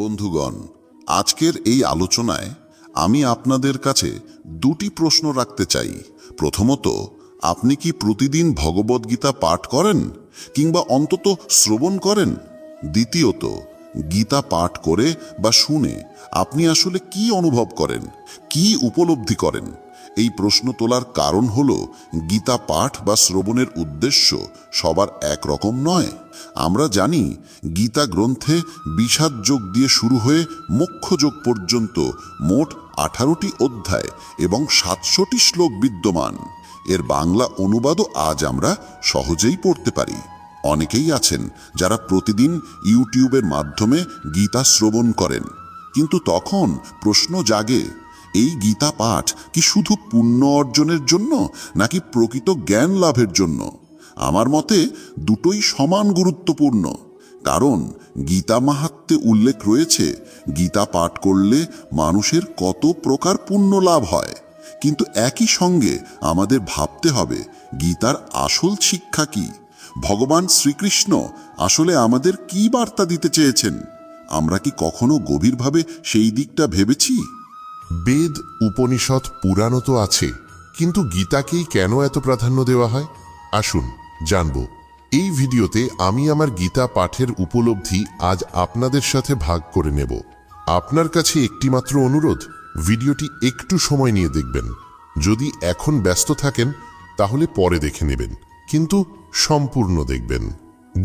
বন্ধুগণ, আজকের এই আলোচনায় আমি আপনাদের কাছে দুটি প্রশ্ন রাখতে চাই। প্রথমত, আপনি কি প্রতিদিন ভগবদ্গীতা পাঠ করেন কিংবা অন্তত শ্রবণ করেন? দ্বিতীয়ত, গীতা পাঠ করে বা শুনে আপনি আসলে কি অনুভব করেন? কি উপলব্ধি করেন? এই প্রশ্ন তোলার কারণ হল, গীতা পাঠ বা শ্রবণের উদ্দেশ্য সবার একরকম নয়। আমরা জানি, গীতা গ্রন্থে বিষাদ যোগ দিয়ে শুরু হয়ে মোক্ষ যোগ পর্যন্ত মোট আঠারোটি অধ্যায় এবং সাতশোটি শ্লোক বিদ্যমান। এর বাংলা অনুবাদও আজ আমরা সহজেই পড়তে পারি। অনেকেই আছেন যারা প্রতিদিন ইউটিউবের মাধ্যমে গীতা শ্রবণ করেন। কিন্তু তখন প্রশ্ন জাগে এই গীতা পাঠ কি শুধু পুণ্য অর্জনের জন্য নাকি প্রকৃত জ্ঞান লাভের জন্য? আমার মতে দুটোই সমান গুরুত্বপূর্ণ। কারণ গীতা মাহাত্মে উল্লেখ রয়েছে, গীতা পাঠ করলে মানুষের কত প্রকার পুণ্য লাভ হয়। কিন্তু একই সঙ্গে আমাদের ভাবতে হবে, গীতার আসল শিক্ষা কি? ভগবান শ্রীকৃষ্ণ আসলে আমাদের কি বার্তা দিতে চেয়েছেন? আমরা কি কখনো গভীরভাবে সেই দিকটা ভেবেছি? বেদ উপনিষদ পুরাণ তো আছে, কিন্তু গীতাকেই কেন এত প্রাধান্য দেওয়া হয়? আসুন, জানব। এই ভিডিওতে আমি আমার গীতা পাঠের উপলব্ধি আজ আপনাদের সাথে ভাগ করে নেব। আপনার কাছে একটিমাত্র অনুরোধ, ভিডিওটি একটু সময় নিয়ে দেখবেন। যদি এখন ব্যস্ত থাকেন, তাহলে পরে দেখে নেবেন, কিন্তু সম্পূর্ণ দেখবেন।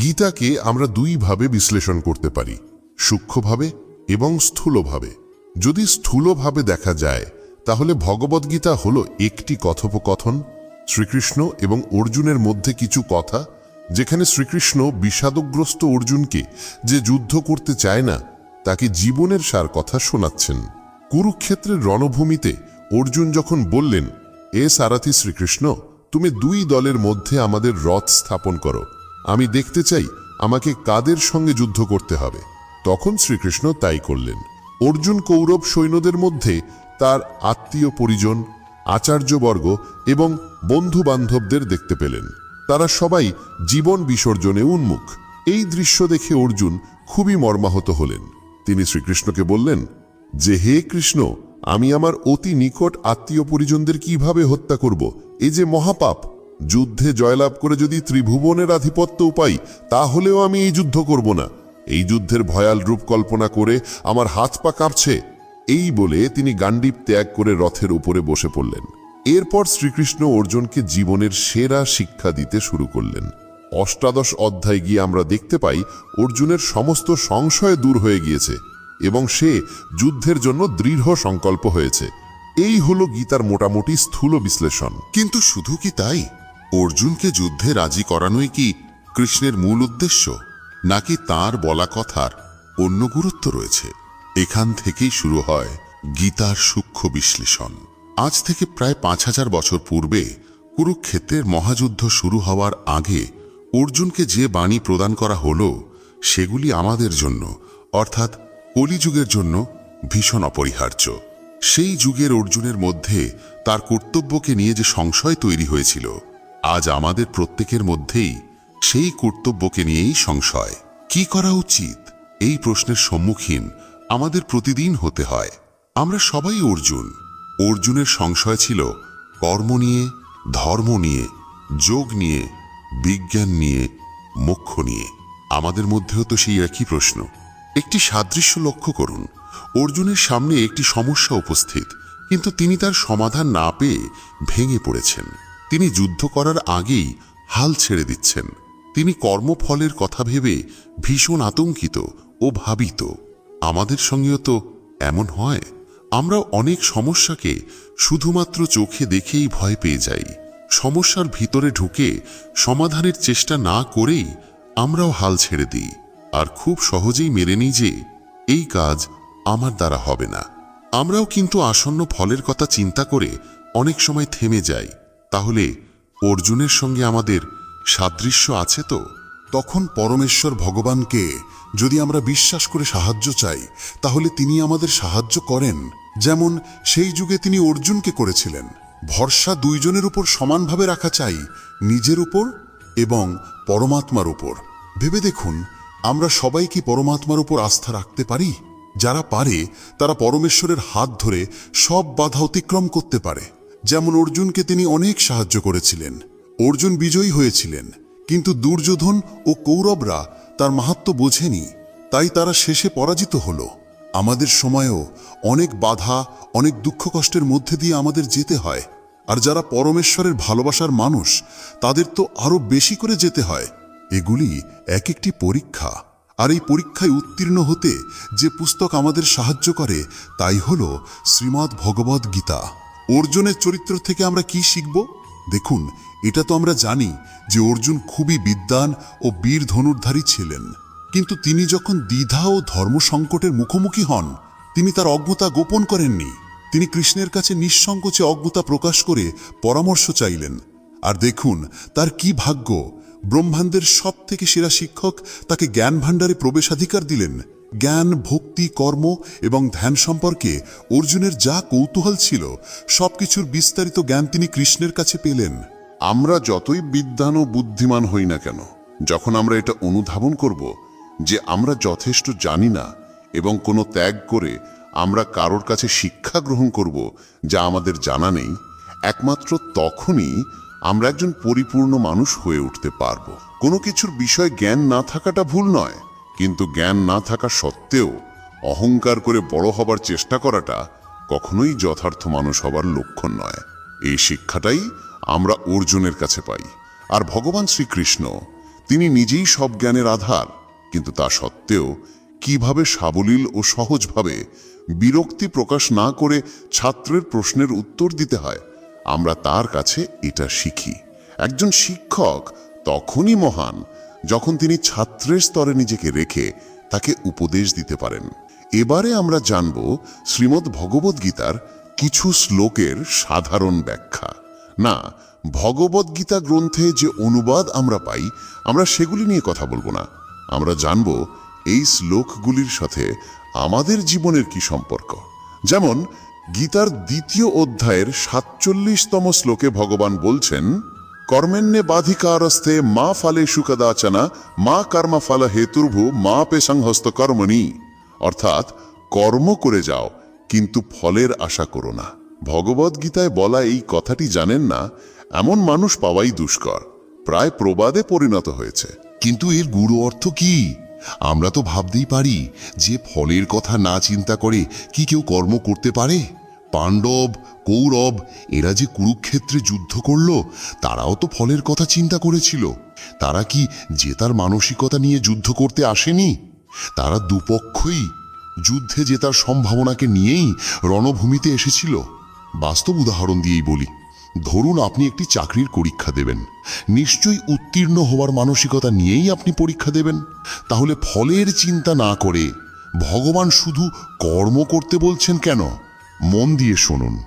গীতাকে আমরা দুইভাবে বিশ্লেষণ করতে পারি, সূক্ষ্মভাবে এবং স্থূলভাবে। যদি স্থূলভাবে দেখা যায়, তাহলে ভগবদ্গীতা হল একটি কথোপকথন, শ্রীকৃষ্ণ এবং অর্জুনের মধ্যে কিছু কথা, যেখানে শ্রীকৃষ্ণ বিষাদগ্রস্ত অর্জুনকে যে যুদ্ধ করতে চায় না, তাকে জীবনের সার কথা শোনাচ্ছেন। কুরুক্ষেত্রের রণভূমিতে অর্জুন যখন বললেন, এ সারাথি শ্রীকৃষ্ণ, তুমি দুই দলের মধ্যে আমাদের রথ স্থাপন করো। আমি দেখতে চাই আমাকে কাদের সঙ্গে যুদ্ধ করতে হবে। তখন শ্রীকৃষ্ণ তাই করলেন। অর্জুন কৌরব সৈন্যদের মধ্যে তার আত্মীয় পরিজন, আচার্যবর্গ এবং বন্ধু বান্ধবদের দেখতে পেলেন। তারা সবাই জীবন বিসর্জনে উন্মুখ। এই দৃশ্য দেখে অর্জুন খুবই মর্মাহত হলেন। তিনি শ্রীকৃষ্ণকে বললেন, যে হে কৃষ্ণ, আমি আমার অতি নিকট আত্মীয় পরিজনদের কীভাবে হত্যা করব? এ যে মহাপাপ! যুদ্ধে জয়লাভ করে যদি ত্রিভুবনের আধিপত্য পাই তাহলেও আমি এই যুদ্ধ করব না। এই যুদ্ধের ভয়াল রূপ কল্পনা করে আমার হাত পা কাঁপছে। এই বলে তিনি গান্ডীব ত্যাগ করে রথের উপরে বসে পড়লেন। এরপর শ্রীকৃষ্ণ অর্জুনকে জীবনের সেরা শিক্ষা দিতে শুরু করলেন। অষ্টাদশ অধ্যায় গিয়ে আমরা দেখতে পাই, অর্জুনের সমস্ত সংশয় দূর হয়ে গিয়েছে এবং সে যুদ্ধের জন্য দৃঢ় সংকল্প হয়েছে। এই হলো গীতার মোটামুটি স্থূল বিশ্লেষণ। কিন্তু শুধু কি তাই? অর্জুনকে যুদ্ধে রাজি করানোই কি কৃষ্ণের মূল উদ্দেশ্য? নাকি তার বলা কথার অন্য গুরুত্ব রয়েছে? এখান থেকেই শুরু হয় গীতার সূক্ষ্ম বিশ্লেষণ। আজ থেকে প্রায় পাঁচ হাজার বছর পূর্বে কুরুক্ষেত্রের মহাযুদ্ধ শুরু হওয়ার আগে অর্জুনকে যে বাণী প্রদান করা হলো, সেগুলি আমাদের জন্য, অর্থাৎ কলিযুগের জন্য, ভীষণ অপরিহার্য। সেই যুগের অর্জুনের মধ্যে তার কর্তব্যকে নিয়ে যে সংশয় তৈরি হয়েছিল, আজ আমাদের প্রত্যেকের মধ্যেই সেই কর্তব্যকে নিয়েই সংশয়। কি করা উচিত? এই প্রশ্নের সম্মুখীন আমাদের প্রতিদিন হতে হয়। আমরা সবাই অর্জুন। অর্জুনের সংশয় ছিল কর্ম নিয়ে, ধর্ম নিয়ে, যোগ নিয়ে, বিজ্ঞান নিয়ে, মোক্ষ নিয়ে। আমাদের মধ্যেও তো সেই একই প্রশ্ন। একটি সাদৃশ্য লক্ষ্য করুন। অর্জুনের সামনে একটি সমস্যা উপস্থিত, কিন্তু তিনি তার সমাধান না পেয়ে ভেঙে পড়েছেন। তিনি যুদ্ধ করার আগেই হাল ছেড়ে দিচ্ছেন। তিনি কর্মফলের কথা ভেবে ভীষণ আতঙ্কিত ও ভাবিত। আমাদের সঙ্গেও তো এমন হয়। আমরা অনেক সমস্যাকে শুধুমাত্র চোখে দেখেই ভয় পেয়ে যাই। সমস্যার ভিতরে ঢুকে সমাধানের চেষ্টা না করেই আমরাও হাল ছেড়ে দিই। আর খুব সহজেই মেনে নিই যে এই কাজ আমার দ্বারা হবে না। আমরাও কিন্তু আসন্ন ফলের কথা চিন্তা করে অনেক সময় থেমে যাই। তাহলে অর্জুনের সঙ্গে আমাদের সাদৃশ্য আছে তো? তখন পরমেশ্বর ভগবানকে যদি আমরা বিশ্বাস করে সাহায্য চাই, তাহলে তিনি আমাদের সাহায্য করেন। যেমন সেই যুগে তিনি অর্জুনকে করেছিলেন। ভরসা দুইজনের উপর সমানভাবে রাখা চাই, নিজের উপর এবং পরমাত্মার উপর। ভেবে দেখুন, আমরা সবাই কি পরমাত্মার উপর আস্থা রাখতে পারি? যারা পারে, তারা পরমেশ্বরের হাত ধরে সব বাধা অতিক্রম করতে পারে। যেমন অর্জুনকে তিনি অনেক সাহায্য করেছিলেন। অর্জুন বিজয়ী হয়েছিলেন, কিন্তু দুর্যোধন ও কৌরবরা তার মাহাত্ম বোঝেনি, তাই তারা শেষে পরাজিত হলো। আমাদের সময়েও অনেক বাধা, অনেক দুঃখ কষ্টের মধ্যে দিয়ে আমাদের যেতে হয়, আর যারা পরমেশ্বরের ভালোবাসার মানুষ, তাদের তো আরও বেশি করে যেতে হয়। এগুলি এক একটি পরীক্ষা, আর এই পরীক্ষায় উত্তীর্ণ হতে যে পুস্তক আমাদের সাহায্য করে, তাই হল শ্রীমদ্ ভগবদ গীতা। অর্জুনের চরিত্র থেকে আমরা কি শিখব? দেখুন এটা তো আমরা জানি যে অর্জুন খুবই বিদ্বান ও বীর ধনুর্ধারী ছিলেন। কিন্তু তিনি যখন দ্বিধা ও ধর্ম সংকটের মুখোমুখি হন, তিনি তার অজ্ঞতা গোপন করেননি। তিনি কৃষ্ণের কাছে নিঃসংকোচে অজ্ঞতা প্রকাশ করে পরামর্শ চাইলেন। আর দেখুন, তার কি ভাগ্য। ব্রহ্মাণ্ডের সব থেকে সেরা শিক্ষক তাকে জ্ঞান ভাণ্ডারে প্রবেশাধিকার দিলেন। জ্ঞান, ভক্তি, কর্ম এবং ধ্যান সম্পর্কে অর্জুনের যা কৌতূহল ছিল, সবকিছুর বিস্তারিত জ্ঞান তিনি কৃষ্ণের কাছে পেলেন। আমরা যতই বিদ্যান ও বুদ্ধিমান হই না কেন, যখন আমরা এটা অনুধাবন করব যে আমরা যথেষ্ট জানি না এবং কোনো ত্যাগ করে আমরা কারোর কাছে শিক্ষা গ্রহণ করব যা আমাদের জানা নেই, একমাত্র তখনই আমরা একজন পরিপূর্ণ মানুষ হয়ে উঠতে পারব। কোনো কিছুর বিষয় জ্ঞান না থাকাটা ভুল নয়, কিন্তু জ্ঞান না থাকা সত্ত্বেও অহংকার করে বড় হবার চেষ্টা করাটা কখনোই যথার্থ মানুষ হবার লক্ষণ নয়। এই শিক্ষাটাই আমরা অর্জুনের কাছে পাই। আর ভগবান শ্রীকৃষ্ণ, তিনি নিজেই সব জ্ঞানের আধার। কিন্তু তা সত্ত্বেও কীভাবে সাবলীল ও সহজভাবে বিরক্তি প্রকাশ না করে ছাত্রের প্রশ্নের উত্তর দিতে হয়, আমরা তার কাছে এটা শিখি। একজন শিক্ষক তখনই মহান যখন তিনি ছাত্রের স্তরে নিজেকে রেখে তাকে উপদেশ দিতে পারেন। এবারে আমরা জানব শ্রীমদ্ ভগবদ্গীতার কিছু শ্লোকের সাধারণ ব্যাখ্যা। না ভগবদ্গীতা গ্রন্থে যে অনুবাদ আমরা পাই, আমরা সেগুলি নিয়ে কথা বলব না। আমরা জানব এই শ্লোকগুলির সাথে আমাদের জীবনের কি সম্পর্ক। যেমন, গীতার দ্বিতীয় অধ্যায়ের সাতচল্লিশতম শ্লোকে ভগবান বলছেন কর্মেন্নে বাধিকারস্তে মা ফালে সুকদাচনা মা কর্মা ফল হেতুর্ভু, মা পে সংহস্ত কর্মণি। অর্থাৎ, কর্ম করে যাও, কিন্তু ফলের আশা করো না। ভগবদ্গীতায় বলা এই কথাটি জানেন না, এমন মানুষ পাওয়াই দুষ্কর, প্রায় প্রবাদে পরিণত হয়েছে। কিন্তু এর গুরু অর্থ কি? আমরা তো ভাবতেই পারি, যে ফলের কথা না চিন্তা করে কি কেউ কর্ম করতে পারে? পাণ্ডব, কৌরব, এরা যে কুরুক্ষেত্রে যুদ্ধ করল, তারাও তো ফলের কথা চিন্তা করেছিল। তারা কি জেতার মানসিকতা নিয়ে যুদ্ধ করতে আসেনি? তারা দুপক্ষই যুদ্ধে জেতার সম্ভাবনাকে নিয়েই রণভূমিতে এসেছিল। বাস্তব উদাহরণ দিয়েই বলি। ধরুন আপনি একটি চাকরির পরীক্ষা দেবেন। নিশ্চয়ই উত্তীর্ণ হওয়ার মানসিকতা নিয়েই আপনি পরীক্ষা দেবেন। তাহলে ফলের চিন্তা না করে ভগবান শুধু কর্ম করতে বলছেন কেন? মন দিয়ে শুনুন।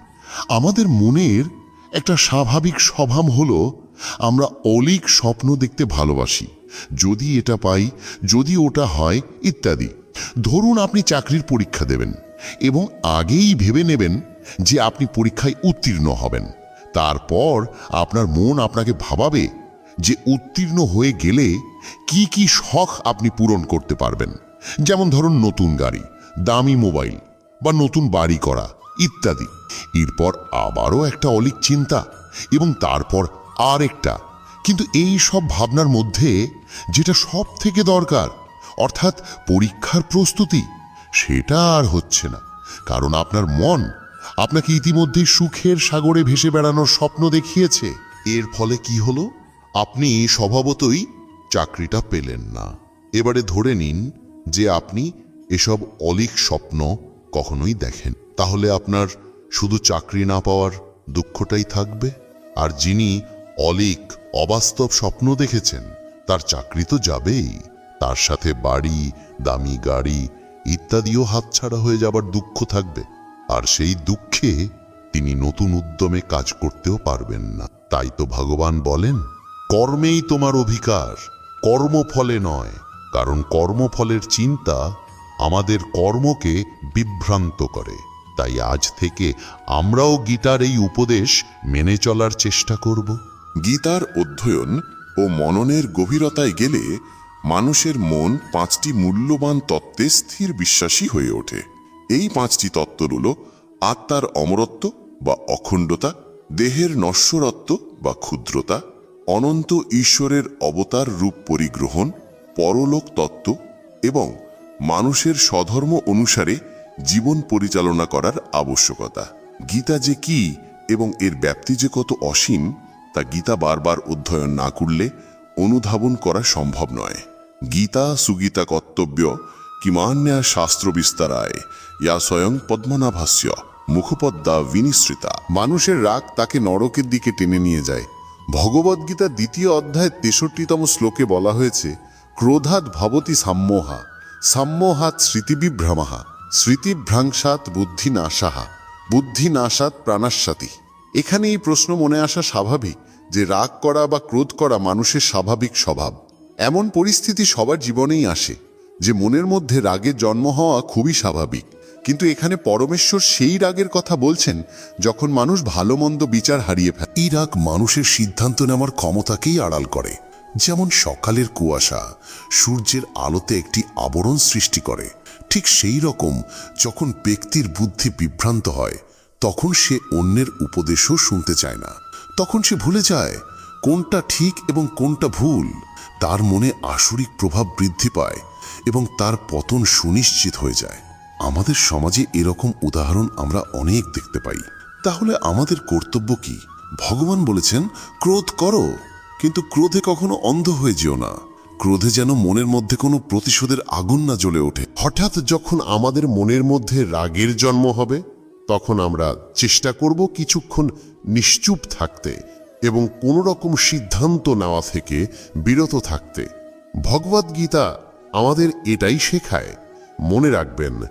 আমাদের মনের একটা স্বাভাবিক স্বভাব হলো, আমরা অলিক স্বপ্ন দেখতে ভালোবাসি। যদি এটা পাই, যদি ওটা হয়, ইত্যাদি। ধরুন আপনি চাকরির পরীক্ষা দেবেন এবং আগেই ভেবে নেবেন যে আপনি পরীক্ষায় উত্তীর্ণ হবেন। তারপর আপনার মন আপনাকে ভাবাবে যে উত্তীর্ণ হয়ে গেলে কি কি শখ আপনি পূরণ করতে পারবেন। যেমন ধরুন নতুন গাড়ি, দামি মোবাইল বা নতুন বাড়ি করা ইত্যাদি। এরপর আবারও একটা অলিক চিন্তা এবং তারপর আর একটা কিন্তু এই সব ভাবনার মধ্যে যেটা সব থেকে দরকার, অর্থাৎ পরীক্ষার প্রস্তুতি, সেটা আর হচ্ছে না। কারণ আপনার মন আপনাকে ইতিমধ্যেই সুখের সাগরে ভেসে বেড়ানোর স্বপ্ন দেখিয়েছে। এর ফলে কি হলো? আপনি স্বভাবতই চাকরিটা পেলেন না। এবারে ধরে নিন যে আপনি এসব অলিক স্বপ্ন কখনোই দেখেন। তাহলে আপনার শুধু চাকরি না পাওয়ার দুঃখটাই থাকবে? আর যিনি অলিক, অবাস্তব স্বপ্ন দেখেছেন, তার চাকরি তো যাবেই। তার সাথে বাড়ি, দামি গাড়ি ইত্যাদিও হাতছাড়া হয়ে যাবার দুঃখ থাকবে। আর সেই দুঃখে তিনি নতুন উদ্যমে কাজ করতেও পারবেন না। তাই তো ভগবান বলেন, কর্মেই তোমার অধিকার, কর্মফলে নয়, কারণ কর্মফলের চিন্তা আমাদের কর্মকে বিভ্রান্ত করে। তাই আজ থেকে আমরাও গীতার এই উপদেশ মেনে চলার চেষ্টা করব। গীতার অধ্যয়ন ও মননের গভীরতায় গেলে মানুষের মন পাঁচটি মূল্যবান তত্ত্বে স্থির বিশ্বাসী হয়ে ওঠে। এই পাঁচটি তত্ত্ব হল আত্মার অমরত্ব বা অখণ্ডতা, দেহের নশ্বরত্ব বা ক্ষুদ্রতা, অনন্ত ঈশ্বরের অবতার রূপ পরিগ্রহণ, পরলোক তত্ত্ব এবং মানুষের স্বধর্ম অনুসারে জীবন পরিচালনা করার আবশ্যকতা। গীতা যে কি এবং এর ব্যাপ্তি যে কত অসীম, তা গীতা বারবার অধ্যয়ন না করলে অনুধাবন করা সম্ভব নয়। গীতা সুগীতা কর্তব্য কিমান্যা শাস্ত্র বিস্তারায় ইয়া স্বয়ং পদ্মনাভাস্য। মুখপদ্মা বিনিশ্রিতা মানুষের রাগ তাকে নরকের দিকে টেনে নিয়ে যায়। ভগবদ্গীতার দ্বিতীয় অধ্যায় তেষট্টিতম শ্লোকে বলা হয়েছে, ক্রোধাৎ ভবতি সাম্মোহা, সাম্মোহাৎ স্মৃতিবিভ্রমাহা নাশাহা বুদ্ধি নাশাৎ প্রাণাস্বাতি এখানে এই প্রশ্ন মনে আসা স্বাভাবিক যে রাগ করা বা ক্রোধ করা মানুষের স্বাভাবিক স্বভাব। এমন পরিস্থিতি সবার জীবনেই আসে। যে মনের মধ্যে রাগের জন্ম হওয়া খুবই স্বাভাবিক। কিন্তু এখানে পরমেশ্বর সেই রাগের কথা বলছেন যখন মানুষ ভালো মন্দ বিচার হারিয়ে ফেলে। এই রাগ মানুষের সিদ্ধান্ত নেওয়ার ক্ষমতাকেই আড়াল করে। যেমন সকালের কুয়াশা সূর্যের আলোতে একটি আবরণ সৃষ্টি করে, ঠিক সেই রকম যখন ব্যক্তির বুদ্ধি বিভ্রান্ত হয়, তখন সে অন্যের উপদেশও শুনতে চায় না। তখন সে ভুলে যায় কোনটা ঠিক এবং কোনটা ভুল। তার মনে আসরিক প্রভাব বৃদ্ধি পায়। এবং তার পতন সুনিশ্চিত হয়ে যায়। আমাদের সমাজে এরকম উদাহরণ আমরা অনেক দেখতে পাই। তাহলে আমাদের কর্তব্য কি? ভগবান বলেছেন, ক্রোধ করো। কিন্তু ক্রোধে কখনো অন্ধ হয়ে যেও না। ক্রোধে যেন মনের মধ্যে কোনো প্রতিশোধের আগুন না জ্বলে ওঠে। হঠাৎ যখন আমাদের মনের মধ্যে রাগের জন্ম হবে, তখন আমরা চেষ্টা করব কিছুক্ষণ নিশ্চুপ থাকতে এবং কোনো রকম সিদ্ধান্ত নেওয়া থেকে বিরত থাকতে। ভগবদ্গীতা আমাদের এটাই শেখায়। মনে রাখবেন,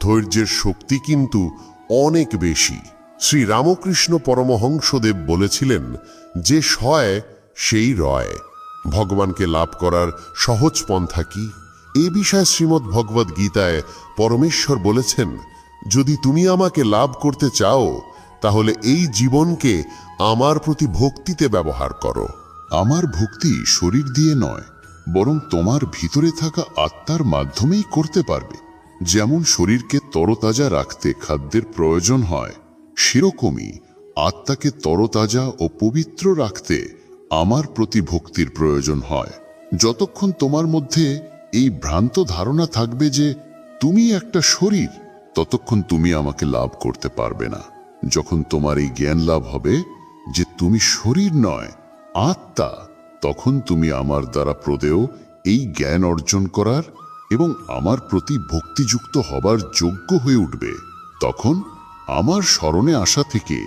ধৈর্যের শক্তি কিন্তু অনেক বেশি। শ্রী রামকৃষ্ণ পরমহংসদেব বলেছিলেন, যে সয়, সেই রয়। ভগবানকে লাভ করার সহজ পন্থা কি? এ বিষয়ে শ্রীমদ্ ভগবদ গীতায় পরমেশ্বর বলেছেন, যদি তুমি আমাকে লাভ করতে চাও, তাহলে এই জীবনকে আমার প্রতি ভক্তিতে ব্যবহার করো। আমার ভক্তি শরীর দিয়ে নয় বরং তোমার ভিতরে থাকা আত্মার মাধ্যমেই করতে পারবে। যেমন শরীরকে তরতাজা রাখতে খাদ্যের প্রয়োজন হয়, সেরকমই আত্মাকে তরতাজা ও পবিত্র রাখতে আমার প্রতি ভক্তির প্রয়োজন হয়। যতক্ষণ তোমার মধ্যে এই ভ্রান্ত ধারণা থাকবে যে তুমি একটা শরীর, ততক্ষণ তুমি আমাকে লাভ করতে পারবে না। যখন তোমার এই জ্ঞান লাভ হবে যে তুমি শরীর নয়, আত্মা তখন তুমি আমার দ্বারা প্রদেয় এই জ্ঞান অর্জন করার এবং আমার প্রতি ভক্তিযুক্ত হবার যোগ্য হয়ে উঠবে। তখন আমার স্মরণে আসা থেকে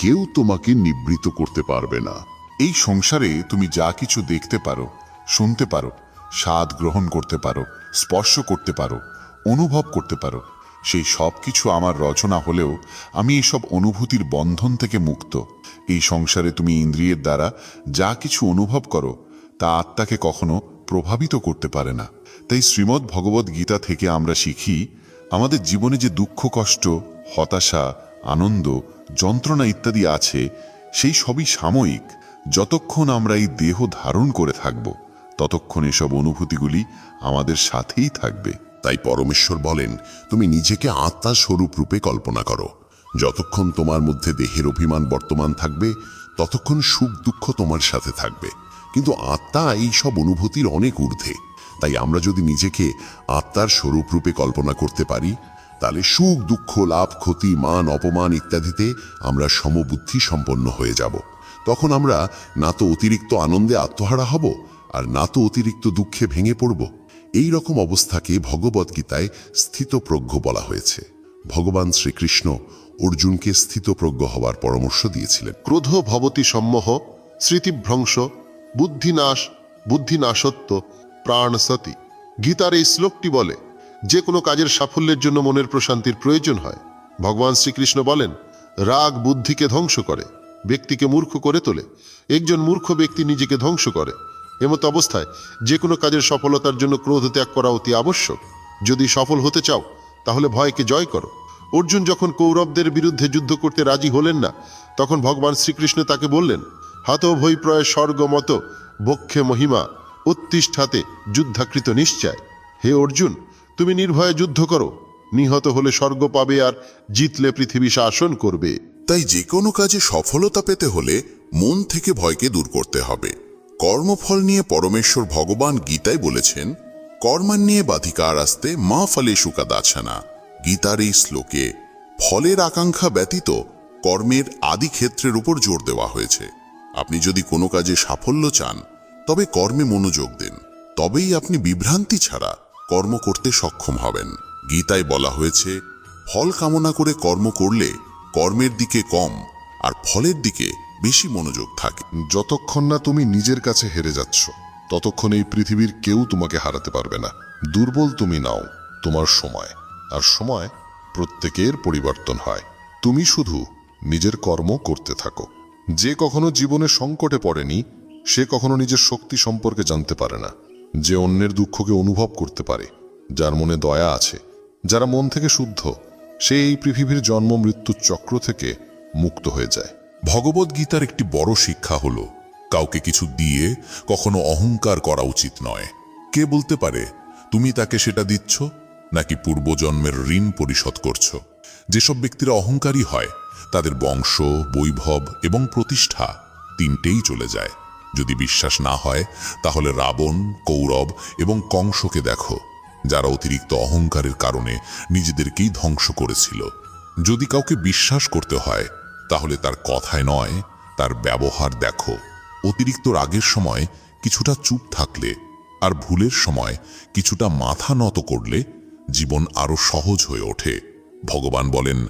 কেউ তোমাকে নিবৃত করতে পারবে না। এই সংসারে তুমি যা কিছু দেখতে পারো, শুনতে পারো, স্বাদ গ্রহণ করতে পারো, স্পর্শ করতে পারো, অনুভব করতে পারো সেই সব কিছু আমার রচনা হলেও আমি এসব অনুভূতির বন্ধন থেকে মুক্ত। এই সংসারে তুমি ইন্দ্রিয়ের দ্বারা যা কিছু অনুভব করো, তা আত্মাকে কখনো প্রভাবিত করতে পারে না। তাই শ্রীমদ্ ভগবদ গীতা থেকে আমরা শিখি, আমাদের জীবনে যে দুঃখ, কষ্ট, হতাশা, আনন্দ, যন্ত্রণা ইত্যাদি আছে, সেই সবই সাময়িক। যতক্ষণ আমরা এই দেহ ধারণ করে থাকব, ততক্ষণ এসব অনুভূতিগুলি আমাদের সাথেই থাকবে। তাই পরমেশ্বর বলেন, তুমি নিজেকে আত্মার স্বরূপ রূপে কল্পনা করো। যতক্ষণ তোমার মধ্যে দেহের অভিমান বর্তমান থাকবে, ততক্ষণ সুখ দুঃখ তোমার সাথে থাকবে। কিন্তু আত্মা এই সব অনুভূতির অনেক ঊর্ধ্বে। তাই আমরা যদি নিজেকে আত্মার স্বরূপ রূপে কল্পনা করতে পারি, তাহলে সুখ, দুঃখ, লাভ, ক্ষতি, মান, অপমান ইত্যাদিতে আমরা সমবুদ্ধি সম্পন্ন হয়ে যাব। তখন আমরা না তো অতিরিক্ত আনন্দে আত্মহারা হব, আর না তো অতিরিক্ত দুঃখে ভেঙে পড়ব। এই রকম অবস্থাকে ভগবদ্গীতায় স্থিতপ্রজ্ঞ বলা হয়েছে। ভগবান শ্রীকৃষ্ণ অর্জুনকে স্থিতপ্রজ্ঞ হওয়ার পরামর্শ দিয়েছিলেন। ক্রোধ ভবতী সম্মোহ, স্মৃতিভ্রংশ, বুদ্ধিনাশ, বুদ্ধিনাশত্ব প্রাণ সতি গীতার এই শ্লোকটি বলে, যে কোনো কাজের সাফল্যের জন্য মনের প্রশান্তির প্রয়োজন হয়। ভগবান শ্রীকৃষ্ণ বলেন, রাগ বুদ্ধিকে ধ্বংস করে, ব্যক্তিকে মূর্খ করে তোলে। একজন মূর্খ ব্যক্তি নিজেকে ধ্বংস করে। এমত অবস্থায় যে কোনো কাজের সফলতার জন্য ক্রোধ ত্যাগ করা অতি আবশ্যক। যদি সফল হতে চাও, তাহলে ভয়কে জয় করো। অর্জুন যখন কৌরবদের বিরুদ্ধে যুদ্ধ করতে রাজি হলেন না, তখন ভগবান শ্রীকৃষ্ণ তাকে বললেন হাত ভৈ প্রয় স্বর্গ মত বক্ষে মহিমা, উত্তিষ্ঠাতে যুদ্ধাকৃত নিশ্চয়। হে অর্জুন, তুমি নির্ভয়ে যুদ্ধ করো। নিহত হলে স্বর্গ পাবে আর জিতলে পৃথিবী শাসন করবে। তাই যে কোনো কাজে সফলতা পেতে হলে মন থেকে ভয়কে দূর করতে হবে। কর্মফল নিয়ে পরমেশ্বর ভগবান গীতায় বলেছেন, কর্মান্যে বাধিকার আসতে মা ফলে সুকাদাছানা গীতার এই শ্লোকে ফলের আকাঙ্ক্ষা ব্যতীত কর্মের আদি ক্ষেত্রের উপর জোর দেওয়া হয়েছে। আপনি যদি কোনো কাজে সাফল্য চান, তবে কর্মে মনোযোগ দিন। তবেই আপনি বিভ্রান্তি ছাড়া কর্ম করতে সক্ষম হবেন। গীতায় বলা হয়েছে, ফল কামনা করে কর্ম করলে কর্মের দিকে কম আর ফলের দিকে বেশি মনোযোগ থাকে। যতক্ষণ না তুমি নিজের কাছে হেরে যাচ্ছ, ততক্ষণ এই পৃথিবীর কেউ তোমাকে হারাতে পারবে না। দুর্বল তুমি নাও, তোমার সময়। আর সময় প্রত্যেকের পরিবর্তন হয়। তুমি শুধু নিজের কর্ম করতে থাকো। যে কখনো জীবনে সংকটে পড়েনি, সে কখনো নিজের শক্তি সম্পর্কে জানতে পারে না। যে অন্যের দুঃখকে অনুভব করতে পারে, যার মনে দয়া আছে, যারা মন থেকে শুদ্ধ, সে এই পৃথিবীর জন্ম মৃত্যুর চক্র থেকে মুক্ত হয়ে যায়। ভগবদ গীতার একটি বড় শিক্ষা হল, কাউকে কিছু দিয়ে কখনো অহংকার করা উচিত নয়। কে বলতে পারে, তুমি তাকে সেটা দিচ্ছ, নাকি পূর্বজন্মের ঋণ পরিশোধ করছ? যেসব ব্যক্তিরা অহংকারী হয়, তাদের বংশ, বৈভব এবং প্রতিষ্ঠা তিনটেই চলে যায়। যদি বিশ্বাস না হয়, তাহলে রাবণ, কৌরব এবং কংসকে দেখো, যারা অতিরিক্ত অহংকারের কারণে নিজেদেরকেই ধ্বংস করেছিল। যদি কাউকে বিশ্বাস করতে হয় তাহলে তার কথায় নয়, তার ব্যবহার দেখো। অতিরিক্ত রাগের সময় কিছুটা চুপ থাকলে আর ভুলের সময় কিছুটা মাথা নত করলে জীবন আরও সহজ হয়ে ওঠে। ভগবান বলেন,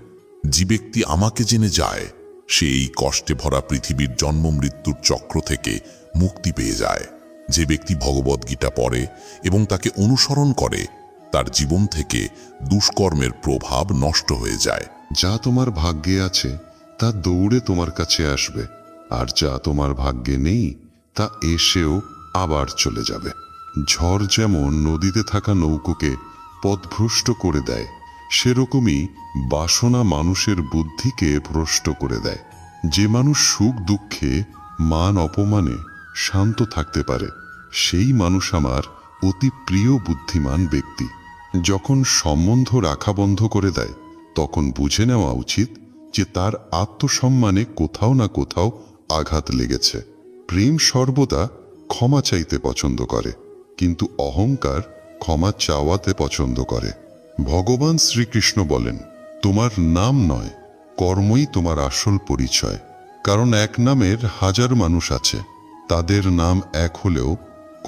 যে ব্যক্তি আমাকে জেনে যায়, সে এই কষ্টে ভরা পৃথিবীর জন্ম মৃত্যুর চক্র থেকে মুক্তি পেয়ে যায়। যে ব্যক্তি ভগবদ গীতা পড়ে এবং তাকে অনুসরণ করে, তার জীবন থেকে দুষ্কর্মের প্রভাব নষ্ট হয়ে যায়। যা তোমার ভাগ্যে আছে তা দৌড়ে তোমার কাছে আসবে, আর যা তোমার ভাগ্যে নেই, তা এসেও আবার চলে যাবে। ঝড় যেমন নদীতে থাকা নৌকোকে পথভ্রষ্ট করে দেয়, সেরকমই বাসনা মানুষের বুদ্ধিকে ভ্রষ্ট করে দেয়। যে মানুষ সুখ দুঃখে, মান অপমানে শান্ত থাকতে পারে, সেই মানুষ আমার অতি প্রিয় বুদ্ধিমান ব্যক্তি। যখন সম্বন্ধ রাখা বন্ধ করে দেয়, তখন বুঝে নেওয়া উচিত যে তার আত্মসম্মানে কোথাও না কোথাও আঘাত লেগেছে। প্রেম সর্বদা ক্ষমা চাইতে পছন্দ করে, কিন্তু অহংকার ক্ষমা চাওয়াতে পছন্দ করে। ভগবান শ্রীকৃষ্ণ বলেন, তোমার নাম নয়, কর্মই তোমার আসল পরিচয়। কারণ এক নামের হাজার মানুষ আছে, তাদের নাম এক হলেও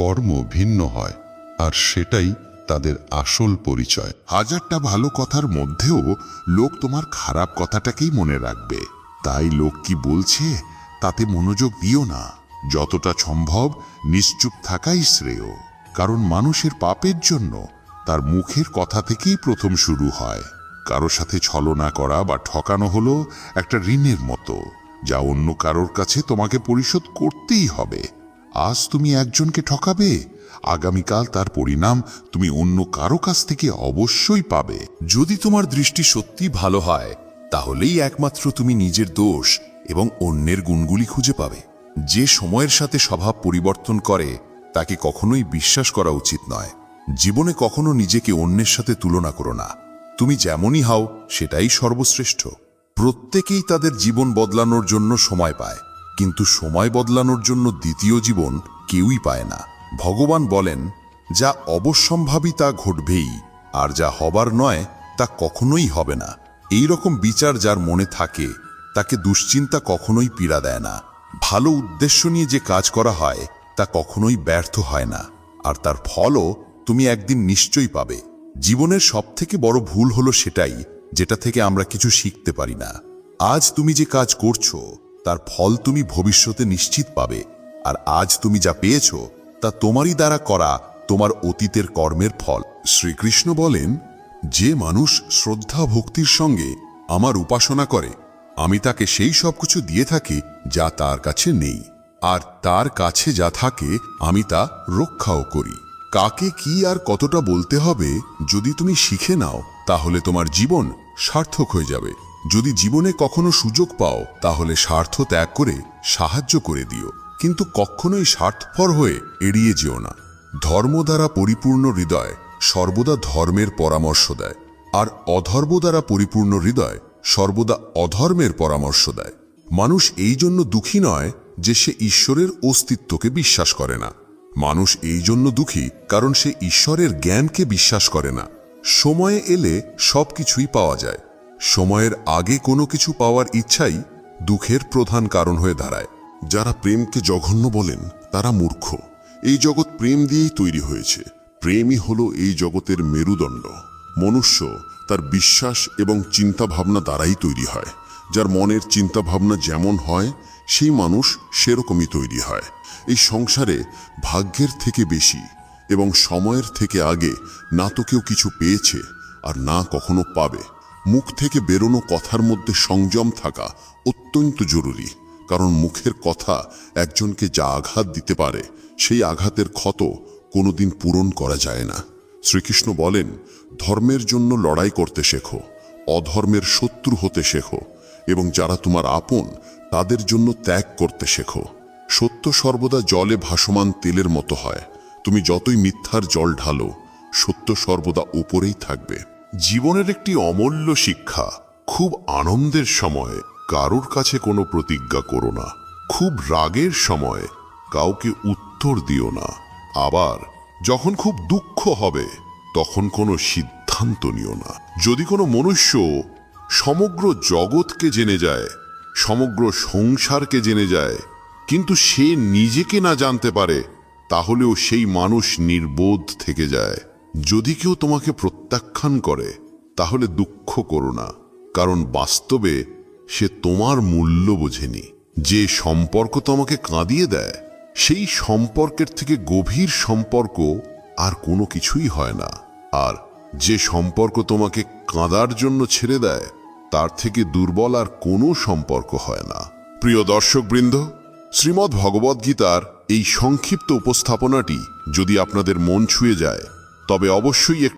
কর্ম ভিন্ন হয়, আর সেটাই তাদের আসল পরিচয়। হাজারটা ভালো কথার মধ্যেও লোক তোমার খারাপ কথাটাকেই মনে রাখবে। তাই লোক কি বলছে, তাতে মনোযোগ দিও না। যতটা সম্ভব নিশ্চুপ থাকাই শ্রেয়। কারণ মানুষের পাপের জন্য তার মুখের কথা থেকেই প্রথম শুরু হয়। কারও সাথে ছলনা করা বা ঠকানো হলো একটা ঋণের মতো, যা অন্য কারোর কাছে তোমাকে পরিশোধ করতেই হবে। আজ তুমি একজনকে ঠকাবে আগামীকাল তার পরিণাম তুমি অন্য কারও কাছ থেকে অবশ্যই পাবে। যদি তোমার দৃষ্টি সত্যি ভালো হয়, তাহলেই একমাত্র তুমি নিজের দোষ এবং অন্যের গুণগুলি খুঁজে পাবে। যে সময়ের সাথে স্বভাব পরিবর্তন করে, তাকে কখনোই বিশ্বাস করা উচিত নয়। জীবনে কখনো নিজেকে অন্যের সাথে তুলনা করো না। তুমি যেমনই হও, সেটাই সর্বশ্রেষ্ঠ। প্রত্যেকেই তাদের জীবন বদলানোর জন্য সময় পায়, কিন্তু সময় বদলানোর জন্য দ্বিতীয় জীবন কেউই পায় না। ভগবান বলেন, যা অবশ্যম্ভাবী তা ঘটবেই, আর যা হবার নয়, তা কখনোই হবে না। এই রকম বিচার যার মনে থাকে, তাকে দুশ্চিন্তা কখনোই পীড়া দেয় না। ভালো উদ্দেশ্য নিয়ে যে কাজ করা হয়, তা কখনোই ব্যর্থ হয় না। আর তার ফলও তুমি একদিন নিশ্চয়ই পাবে। জীবনের সবথেকে বড় ভুল হলো সেটাই, যেটা থেকে আমরা কিছু শিখতে পারি না। আজ তুমি যে কাজ করছ, তার ফল তুমি ভবিষ্যতে নিশ্চিত পাবে, আর আজ তুমি যা পেয়েছ তা তোমারই দ্বারা করা তোমার অতীতের কর্মের ফল। শ্রীকৃষ্ণ বলেন, যে মানুষ শ্রদ্ধা ভক্তির সঙ্গে আমার উপাসনা করে, আমি তাকে সেই সব কিছু দিয়ে থাকি যা তার কাছে নেই। আর তার কাছে যা থাকে, আমি তা রক্ষাও করি। কাকে কি আর কতটা বলতে হবে, যদি তুমি শিখে নাও, তাহলে তোমার জীবন সার্থক হয়ে যাবে। যদি জীবনে কখনো সুযোগ পাও, তাহলে স্বার্থ ত্যাগ করে সাহায্য করে দিও। কিন্তু কখনোই স্বার্থপর হয়ে এড়িয়ে যেও না। ধর্ম দ্বারা পরিপূর্ণ হৃদয় সর্বদা ধর্মের পরামর্শ দেয়, আর অধর্ম দ্বারা পরিপূর্ণ হৃদয় সর্বদা অধর্মের পরামর্শ দেয়। মানুষ এই জন্য দুঃখী নয় যে সে ঈশ্বরের অস্তিত্বকে বিশ্বাস করে না। মানুষ এই জন্য দুঃখী কারণ সে ঈশ্বরের জ্ঞানকে বিশ্বাস করে না। সময়ে এলে সব কিছুই পাওয়া যায়। সময়ের আগে কোনো কিছু পাওয়ার ইচ্ছাই দুঃখের প্রধান কারণ হয়ে দাঁড়ায়। যারা প্রেমকে জঘন্য বলেন, তারা মূর্খ। এই জগৎ প্রেম দিয়েই তৈরি হয়েছে। প্রেমই হলো এই জগতের মেরুদণ্ড। মনুষ্য তার বিশ্বাস এবং চিন্তাভাবনা দ্বারাই তৈরি হয়। যার মনের চিন্তাভাবনা যেমন হয়, সেই মানুষ সেরকমই তৈরি হয়। এই সংসারে ভাগ্যের থেকে বেশি এবং সময়ের থেকে আগে না তো কেউ কিছু পেয়েছে আর না কখনো পাবে। মুখ থেকে বেরোনো কথার মধ্যে সংযম থাকা অত্যন্ত জরুরি। কারণ মুখের কথা একজনকে যা আঘাত দিতে পারে, সেই আঘাতের ক্ষত কোনোদিন পূরণ করা যায় না। শ্রীকৃষ্ণ বলেন, ধর্মের জন্য লড়াই করতে শেখো, অধর্মের শত্রু হতে শেখো, এবং যারা তোমার আপন, তাদের জন্য ত্যাগ করতে শেখো। সত্য সর্বদা জলে ভাসমান তেলের মতো হয়। তুমি যতই মিথ্যার জল ঢালো, সত্য সর্বদা উপরেই থাকবে। জীবনের একটি অমূল্য শিক্ষা খুব আনন্দের সময় কারোর কাছে কোনো প্রতিজ্ঞা করো না। খুব রাগের সময় কাউকে উত্তর দিও না। আবার যখন খুব দুঃখ হবে, তখন কোনো সিদ্ধান্ত নিও না। যদি কোনো মনুষ্য সমগ্র জগৎকে জেনে যায়, সমগ্র সংসারকে জেনে যায়, কিন্তু সে নিজেকে না জানতে পারে, তাহলেও সেই মানুষ নির্বোধ থেকে যায়। যদি কেউ তোমাকে প্রত্যাখ্যান করে, তাহলে দুঃখ করো না। কারণ বাস্তবে সে তোমার মূল্য বোঝেনি। যে সম্পর্ক তোমাকে কাঁদিয়ে দেয়, সেই সম্পর্কের থেকে গভীর সম্পর্ক আর কোনো কিছুই হয় না। আর যে সম্পর্ক তোমাকে কাঁদার জন্য ছেড়ে দেয়, তার থেকে দুর্বল আর কোনো সম্পর্ক হয় না। প্রিয় দর্শকবৃন্দ, শ্রীমদ্ ভগবদ্গীতার এই সংক্ষিপ্ত উপস্থাপনাটি যদি আপনাদের মন ছুঁয়ে যায়, তবে অবশ্যই